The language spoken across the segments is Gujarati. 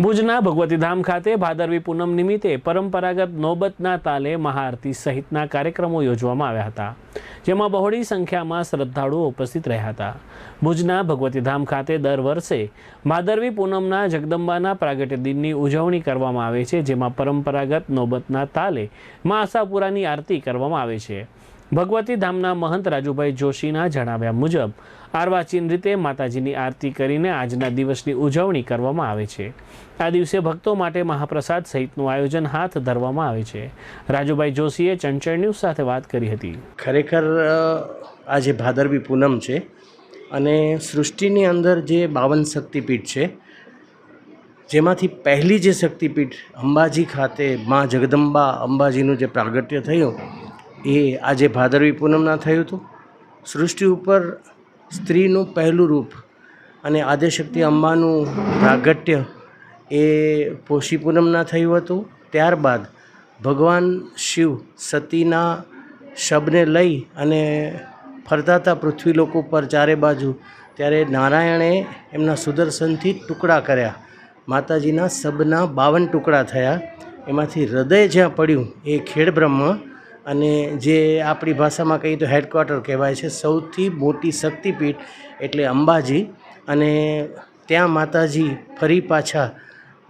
ભુજના ભગવતીધામ ખાતે ભાદરવી પૂનમ નિમિત્તે પરંપરાગત નોબતના તાલે મહાઆરતી સહિતના કાર્યક્રમો યોજવામાં આવ્યા હતા, જેમાં બહોળી સંખ્યામાં શ્રદ્ધાળુઓ ઉપસ્થિત રહ્યા હતા. ભુજના ભગવતીધામ ખાતે દર વર્ષે ભાદરવી પૂનમના જગદંબાના પ્રાગટ્ય દિનની ઉજવણી કરવામાં આવે છે, જેમાં પરંપરાગત નોબતના તાલે મા આશાપુરાની આરતી કરવામાં આવે છે. ભગવતી ધામના મહંત રાજુભાઈ જોશીના જણાવ્યા મુજબ, આર્વાચીન રીતે માતાજીની આરતી કરીને આજના દિવસની ઉજવણી કરવામાં આવે છે. આ દિવસે ભક્તો માટે મહાપ્રસાદ સહિતનું આયોજન હાથ ધરવામાં આવે છે. રાજુભાઈ જોશીએ ચંચળ ન્યૂઝ સાથે વાત કરી હતી. ખરેખર આજે ભાદરવી પૂનમ છે અને સૃષ્ટિની અંદર જે બાવન શક્તિપીઠ છે, જેમાંથી પહેલી જે શક્તિપીઠ અંબાજી ખાતે મા જગદંબા અંબાજીનું જે પ્રાગટ્ય થયું એ આજે ભાદરવી પૂનમના થયું હતું. સૃષ્ટિ ઉપર સ્ત્રીનું પહેલું રૂપ અને આદ્યશક્તિ અંબાનું પ્રાગટ્ય એ પોષી પૂનમના થયું હતું. ત્યારબાદ ભગવાન શિવ સતીના શબને લઈ અને ફરતા હતા પૃથ્વીલોક ઉપર ચારે બાજુ ત્યારે નારાયણે એમના સુદર્શનથી ટુકડા કર્યા. માતાજીના શબના બાવન ટુકડા થયા. એમાંથી હૃદય જ્યાં પડ્યું એ ખેડ બ્રહ્મા અને જે આપણી ભાષામાં કહીએ તો હેડક્વાર્ટર કહેવાય છે, સૌથી મોટી શક્તિપીઠ એટલે અંબાજી અને ત્યાં માતાજી ફરી પાછા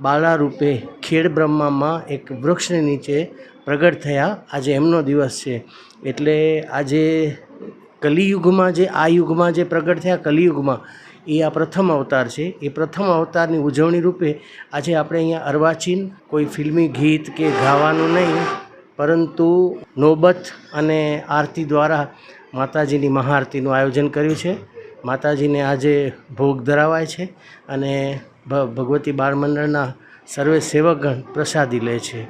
બાળા રૂપે ખેડ બ્રહ્મામાં એક વૃક્ષની નીચે પ્રગટ થયા. આજે એમનો દિવસ છે. એટલે આજે કલિયુગમાં જે, આ યુગમાં જે પ્રગટ થયા કલિયુગમાં, એ આ પ્રથમ અવતાર છે. એ પ્રથમ અવતારની ઉજવણી રૂપે આજે આપણે અહીંયા અર્વાચીન કોઈ ફિલ્મી ગીત કે ગાવાનું નહીં પરંતુ નોબત અને આરતી દ્વારા માતાજીની મહાઆરતીનું આયોજન કર્યું છે. માતાજીને આજે ભોગ ધરાવાય છે અને ભગવતી બાળ મંડળના સર્વે સેવકગણ પ્રસાદી લે છે.